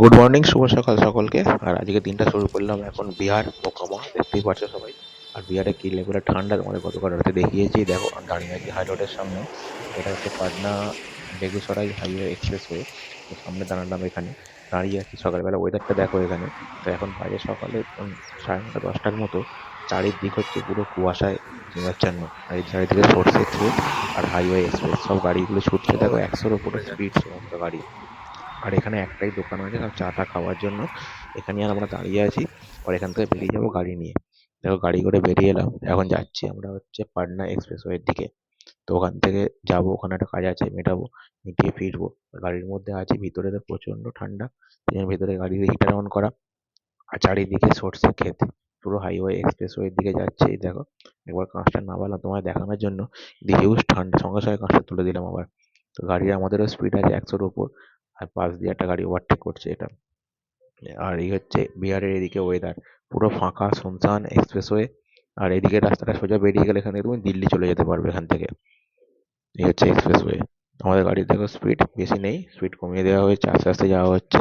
Good morning শুভ সকাল সকলকে। আর আজকে দিনটা শুরু করলাম এখন বিহার মোকামা দেখতেই পাচ্ছ সবাই। আর বিহারে কি লেভেলের ঠান্ডা, তোমাদের গতকাল রাতে দেখিয়েছি। দেখো দাঁড়িয়ে আছি হাই রোডের সামনে। এটা হচ্ছে পাটনা বেগুসরাই হাইওয়ে এক্সপ্রেসওয়ে তো সামনে দাঁড়ালাম এখানে। দাঁড়িয়ে আছি সকালবেলা। ওয়েদারটা দেখো এখানে। তো এখন বাজে সকালে সাড়ে নটা, দশটার মতো। চারিদিক হচ্ছে পুরো কুয়াশায় মেঘাচ্ছন্ন আর এই চারিদিকে সর্ষে ক্ষেত আর হাইওয়ে এক্সপ্রেস সব গাড়িগুলো ছুটছে। দেখো, একশোর উপরে স্পিড সমস্ত গাড়ি। আর এখানে একটাই দোকান আছে সব চা টা খাওয়ার জন্য। এখানে আর আমরা দাঁড়িয়ে আছি, আর এখান থেকে বেরিয়ে যাব গাড়ি নিয়ে। দেখো, গাড়ি করে বেরিয়ে এলাম। এখন যাচ্ছি আমরা হচ্ছে পাটনা এক্সপ্রেসওয়ের দিকে। তো ওখান থেকে যাব, ওখানে একটা কাজ আছে, মেটাবো, মিটিয়ে ফিরবো। গাড়ির মধ্যে আছি, ভিতরে তো প্রচণ্ড ঠান্ডা। সেই ভিতরে গাড়ির হিটার অন করা। আর চারিদিকে সর্ষে ক্ষেত। পুরো হাইওয়ে এক্সপ্রেসওয়ের দিকে যাচ্ছে, দেখো। একবার কাঁচটা নামালাম তোমায় দেখানোর জন্য। হিউজ ঠান্ডা, সঙ্গে সঙ্গে কাঁচটা তুলে দিলাম আবার। তো গাড়ির আমাদেরও স্পিড আছে একশোর উপর। আর পাশ দিয়ে একটা গাড়ি ওভারটেক করছে এটা। আর এই হচ্ছে বিহারের এদিকে ওয়েদার পুরো ফাঁকা, শুনশান এক্সপ্রেসওয়ে আর এদিকে রাস্তাটা সোজা বেরিয়ে গেলে এখানে তুমি দিল্লি চলে যেতে পারবে এখান থেকে। এই হচ্ছে এক্সপ্রেসওয়ে আমাদের গাড়ির দেখো স্পিড বেশি নেই স্পিড কমিয়ে দেওয়া হয়েছে, আস্তে আস্তে যাওয়া হচ্ছে।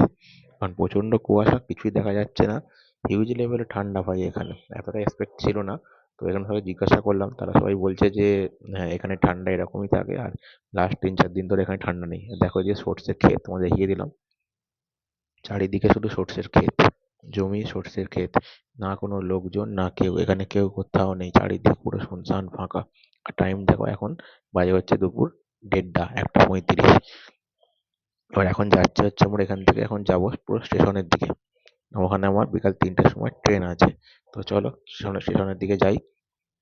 কারণ প্রচণ্ড কুয়াশা, কিছুই দেখা যাচ্ছে না। হিউজ লেভেলে ঠান্ডা ভাই এখানে। এতটা এক্সপেক্ট ছিল না। তো এখানে সবাই জিজ্ঞাসা করলাম, তারা সবাই বলছে যে হ্যাঁ এখানে ঠান্ডা এরকমই থাকে আর লাস্ট তিন চার দিন ধরে এখানে ঠান্ডা নেই। দেখো যে সর্ষের ক্ষেত তোমাদের দেখিয়ে দিলাম। চারিদিকে শুধু সর্ষের ক্ষেত, জমি সর্ষের ক্ষেত, না কোনো লোকজন, না কেউ, এখানে কেউ কোথাও নেই, চারিদিক পুরো শুনশান ফাঁকা। আর টাইম দেখো এখন বাজে হচ্ছে দুপুর দেড়টা, একটা পঁয়ত্রিশ। এবার এখন যাচ্ছে হচ্ছে আমরা এখান থেকে, এখন যাব পুরো স্টেশনের দিকে। ওখানে আমার বিকাল তিনটের সময় ট্রেন আছে। তো চলো স্টেশনের দিকে যাই।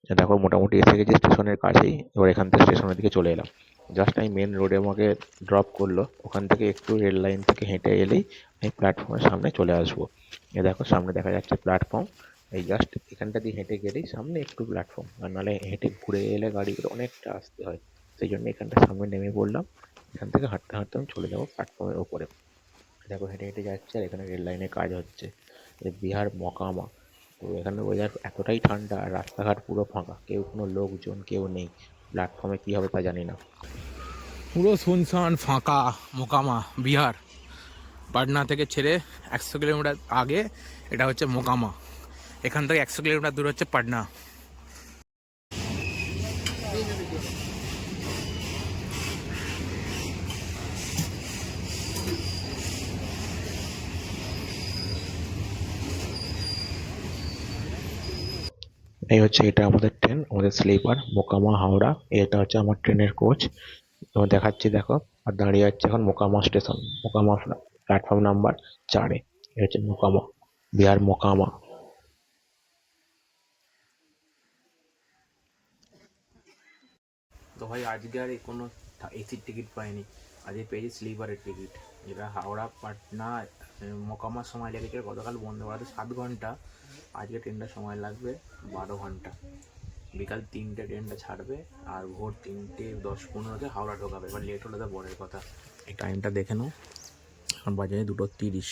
দেখো মোটামুটি এসে গেছি স্টেশনের কাছেই। এবার এখান থেকে স্টেশনের দিকে চলে এলাম। জাস্ট আমি মেন রোডে আমাকে ড্রপ করল। ওখান থেকে একটু রেল লাইন থেকে হেঁটে এলেই আমি প্ল্যাটফর্মের সামনে চলে আসব। এ দেখো, সামনে দেখা যাচ্ছে প্ল্যাটফর্ম এই জাস্ট এখানটা দিয়ে হেঁটে গেলেই সামনে একটু প্ল্যাটফর্ম আর নাহলে হেঁটে ঘুরে এলে গাড়িগুলো অনেকটা আসতে হয়। সেই জন্য এখানটা সামনে নেমে পড়লাম। এখান থেকে হাঁটতে হাঁটতে আমি চলে যাব প্ল্যাটফর্মের ওপরে। দেখো, হেঁটে হেঁটে যাচ্ছে আর এখানে রেল লাইনে কাজ হচ্ছে। বিহার মকামা। তো এখানে ওয়েদার এতটাই ঠান্ডা, রাস্তাঘাট পুরো ফাঁকা, কেউ কোনো লোকজন, কেউ নেই। প্ল্যাটফর্মে কী হবে তা জানি না। পুরো শুনশান ফাঁকা, মোকামা, বিহার। পাটনা থেকে ছেড়ে একশো কিলোমিটার আগে এটা হচ্ছে মোকামা। এখান থেকে একশো কিলোমিটার দূর হচ্ছে পাটনা। এই হচ্ছে এটা আমাদের ট্রেন আমাদের স্লিপার মোকামা, হাওড়া। এটা হচ্ছে আমার ট্রেনের কোচ দেখাচ্ছি, দেখো। আর দাঁড়িয়ে যাচ্ছে এখন Mokama station Mokama platform number চারে। এই হচ্ছে মোকামা, বিহার মোকামা। তো ভাই, আজকে আর কোনো এসির টিকিট পাইনি। আজকে পেয়েছি স্লিপারের টিকিট যেটা হাওড়া, পাটনা মোকামার সময় লেগেছে গতকাল বন্ধ ভারতে সাত ঘণ্টা আজকে ট্রেনটা সময় লাগবে বারো ঘণ্টা। বিকাল তিনটে ট্রেনটা ছাড়বে আর ভোর তিনটে দশ পনেরোতে হাওড়া ঢোকাবে। এবার লেট হলে তো পরের কথা। এই টাইমটা দেখে নাও। এখন বাজে দুটো তিরিশ।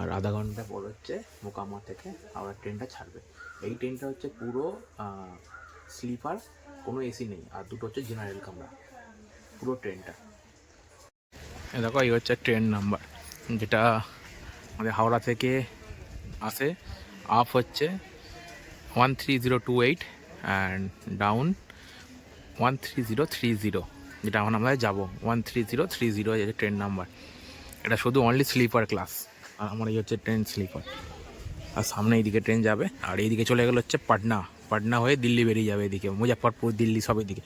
আর আধা ঘণ্টা পর হচ্ছে মোকামা থেকে হাওড়ার ট্রেনটা ছাড়বে। এই ট্রেনটা হচ্ছে পুরো স্লিপার, কোনো এসি নেই। আর দুটো হচ্ছে জেনারেল কামরা পুরো ট্রেনটা। দেখো, এই হচ্ছে ট্রেন নাম্বার যেটা আমাদের হাওড়া থেকে আসে। আপ হচ্ছে one three zero two eight and down one three zero three zero যেটা এখন আমরা যাব। One three zero three zero এই ট্রেন নাম্বার এটা শুধু অনলি স্লিপার ক্লাস আর আমার এই হচ্ছে ট্রেন স্লিপার আর সামনে এইদিকে ট্রেন যাবে, আর এইদিকে চলে গেলে হচ্ছে পাটনা। পাটনা হয়ে দিল্লি বেরিয়ে যাবে এদিকে। মুজাফরপুর দিল্লি, সব এদিকে।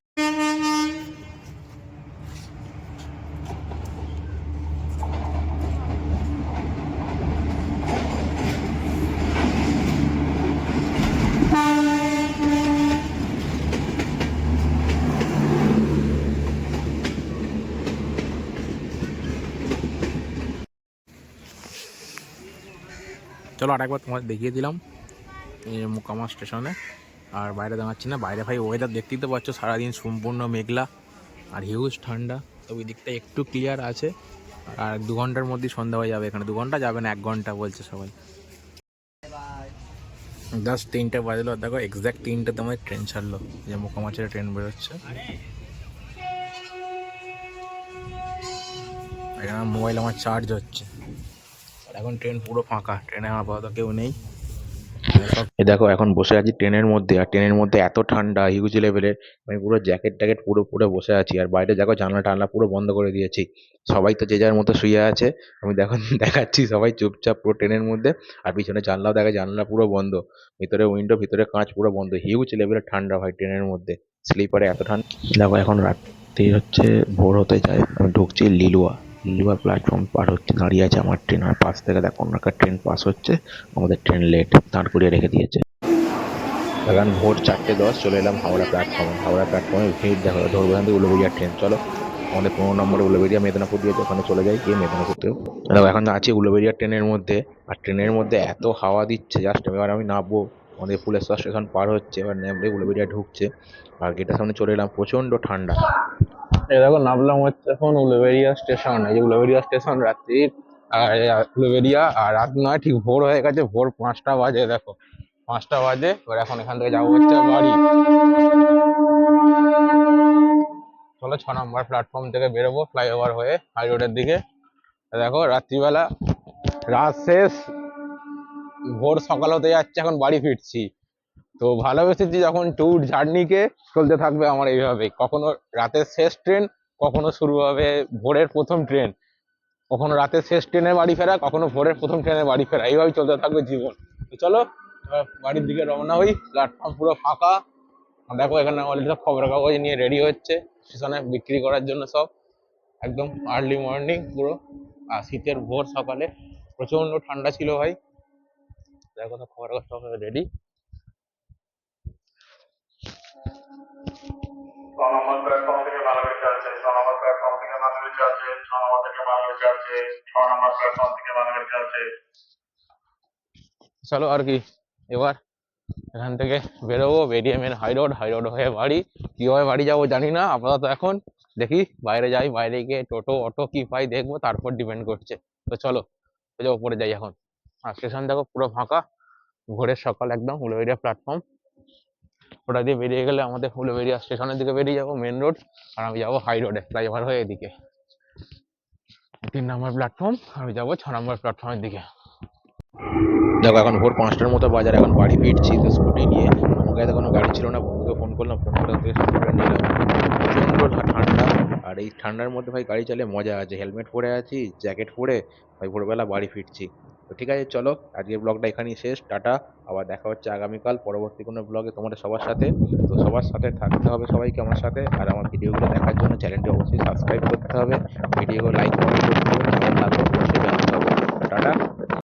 চলো আরেকবার তোমাদের দেখিয়ে দিলাম এই মোকামা স্টেশনে। আর বাইরে দাঁড়াচ্ছি না। বাইরে ভাই ওয়েদার দেখতেই তো পাচ্ছ, সারাদিন সম্পূর্ণ মেঘলা আর হিউজ ঠান্ডা। তো ওই দিকটা একটু ক্লিয়ার আছে। আর দু ঘণ্টার মধ্যেই সন্ধ্যা হয়ে যাবে এখানে। দু ঘণ্টা যাবে না, এক ঘণ্টা বলছে সবাই। জাস্ট তিনটে বাজলো। আর দেখো এক্স্যাক্ট তিনটেতে আমাদের ট্রেন ছাড়লো। যে মোকামা ছেড়ে ট্রেন বেরোচ্ছে। এখানে মোবাইল আমার চার্জ হচ্ছে। এখন ট্রেন পুরো ফাঁকা ট্রেনে আপাতত কেউ নেই। এ দেখো এখন বসে আছি ট্রেনের মধ্যে আর ট্রেনের মধ্যে এত ঠান্ডা হিউজ লেভেলের আমি পুরো জ্যাকেট ট্যাকেট পুরো পুরো বসে আছি আর বাইরে দেখো জানলা টানলা পুরো বন্ধ করে দিয়েছি। সবাই তো যে যার মতো শুয়ে আছে আমি দেখো দেখাচ্ছি সবাই চুপচাপ পুরো ট্রেনের মধ্যে আর পিছনে জানলাও দেখা জানলা পুরো বন্ধ ভিতরে উইন্ডো ভিতরে কাঁচ পুরো বন্ধ হিউজ লেভেলের ঠান্ডা ভাই ট্রেনের মধ্যে স্লিপারে এত ঠান্ডা। দেখো এখন রাত্রি হচ্ছে ভোর হতে যায় আমি ঢুকছি লিলুয়া। লিলুয়া প্ল্যাটফর্ম পার হচ্ছে দাঁড়িয়ে আছে, আমার ট্রেন আর পাশ থেকে দেখো একটা ট্রেন পাস হচ্ছে, আমাদের ট্রেন লেট দাঁড় করিয়ে রেখে দিয়েছে। এখন ভোর চারটে দশ, চলে এলাম হাওড়া প্ল্যাটফর্মে হাওড়া প্ল্যাটফর্মে ভিড়, দেখো, ধরবো এখান থেকে উলুবেরিয়ার ট্রেন চলো। আমাদের পনেরো নম্বরে উলুবেরিয়া মেদিনীপুর দিয়ে ওখানে চলে যাই, গিয়ে মেদিনীপুরতেও দেখো, এখন আছি উলুবেরিয়ার ট্রেনের মধ্যে, আর ট্রেনের মধ্যে এত হাওয়া দিচ্ছে জাস্ট এবার আমি নামবো। আমাদের ফুলেশ্বর স্টেশন পার হচ্ছে, এবার নেমলে উলুবেরিয়া ঢুকছে। আর গেটের সামনে চলে এলাম, প্রচণ্ড ঠান্ডা। এই দেখো নামলাম হচ্ছে এখন উলুবেরিয়া স্টেশন, এই উলুবেরিয়া স্টেশন রাত্রি উলুবেরিয়া, আর রাত নয়, ঠিক ভোর হয়ে গেছে, ভোর পাঁচটা বাজে দেখো, পাঁচটা বাজে, এবার এখন এখান থেকে যাব হচ্ছে বাড়ি। চলো ছ নম্বর প্ল্যাটফর্ম থেকে বেরোবো ফ্লাইওভার হয়ে হাই রোডের দিকে। দেখো রাত্রিবেলা, রাত শেষ, ভোর সকাল হতে যাচ্ছে, এখন বাড়ি ফিরছি। তো ভালোবেসেছি যখন ট্যুর জার্নিকে চলতে থাকবে আমার এইভাবে কখনো রাতের শেষ ট্রেন কখনো শুরু হবে ভোরের প্রথম ট্রেন কখনো রাতের শেষ ট্রেনে বাড়ি ফেরা, কখনো ভোরের প্রথম ট্রেনে বাড়ি ফেরা। এইভাবেই চলতে থাকবে জীবন। তো চলো বাড়ির দিকে রওনা হই। প্ল্যাটফর্ম পুরো ফাঁকা। দেখো এখানে অলরেডি সব খবরের কাগজ নিয়ে রেডি হচ্ছে। স্টেশনে বিক্রি করার জন্য সব। একদম আর্লি মর্নিং পুরো। আর শীতের ভোর সকালে। প্রচণ্ড ঠান্ডা ছিল ভাই। দেখো সব খবরের কাগজ সব রেডি প্ল্যাটফর্ম থেকে আছে প্ল্যাটফর্ম থেকে আছে থেকে আছে ছ নম্বর প্ল্যাটফর্ম থেকে আছে চলো আর কি, এবার এখান থেকে বেরোবো, বেরিয়ে main high road high road হয়ে বাড়ি। কীভাবে বাড়ি যাব জানি না, আপাতত এখন দেখি বাইরে যাই, বাইরে গিয়ে টোটো, অটো, কি পাই দেখব, তারপর ডিপেন্ড করছে। তো চলো ওপরে যাই এখন। আর স্টেশন দেখো পুরো ফাঁকা, ভোরের সকাল একদম উলুবেড়িয়া প্ল্যাটফর্ম ওটা দিয়ে বেরিয়ে গেলে আমাদের উলুবেড়িয়া স্টেশনের দিকে বেরিয়ে যাব মেন রোড আর আমি যাব হাই রোডে ফ্লাইওভার হয়ে এদিকে। তিন নম্বর প্ল্যাটফর্ম আমি যাব ছ নম্বর প্ল্যাটফর্মের দিকে। দেখো, এখন ভোর পাঁচটার মতো বাজার এখন বাড়ি ফিরছি তো স্কুটি নিয়ে। আমাকে তো কোনো গাড়ি ছিল না, বন্ধুকে ফোন করলাম ফোন করে স্কুটিটা নিলাম। প্রচণ্ড ঠান্ডা। আর এই ঠান্ডার মধ্যে ভাই গাড়ি চালিয়ে মজা আছে। হেলমেট পরে আছি জ্যাকেট পরে ভাই ভোরবেলা বাড়ি ফিরছি। তো ঠিক আছে, চলো আজকের ব্লগটা এখানেই শেষ, টাটা, আবার দেখা হচ্ছে আগামীকাল, পরবর্তী কোনো ব্লগে তোমাদের সবার সাথে। তো সবার সাথে থাকতে হবে সবাইকে আমার সাথে, আর আমার ভিডিওগুলো দেখার জন্য চ্যানেলটি অবশ্যই সাবস্ক্রাইব করতে হবে, ভিডিওগুলো লাইক করতে হবে। টাটা।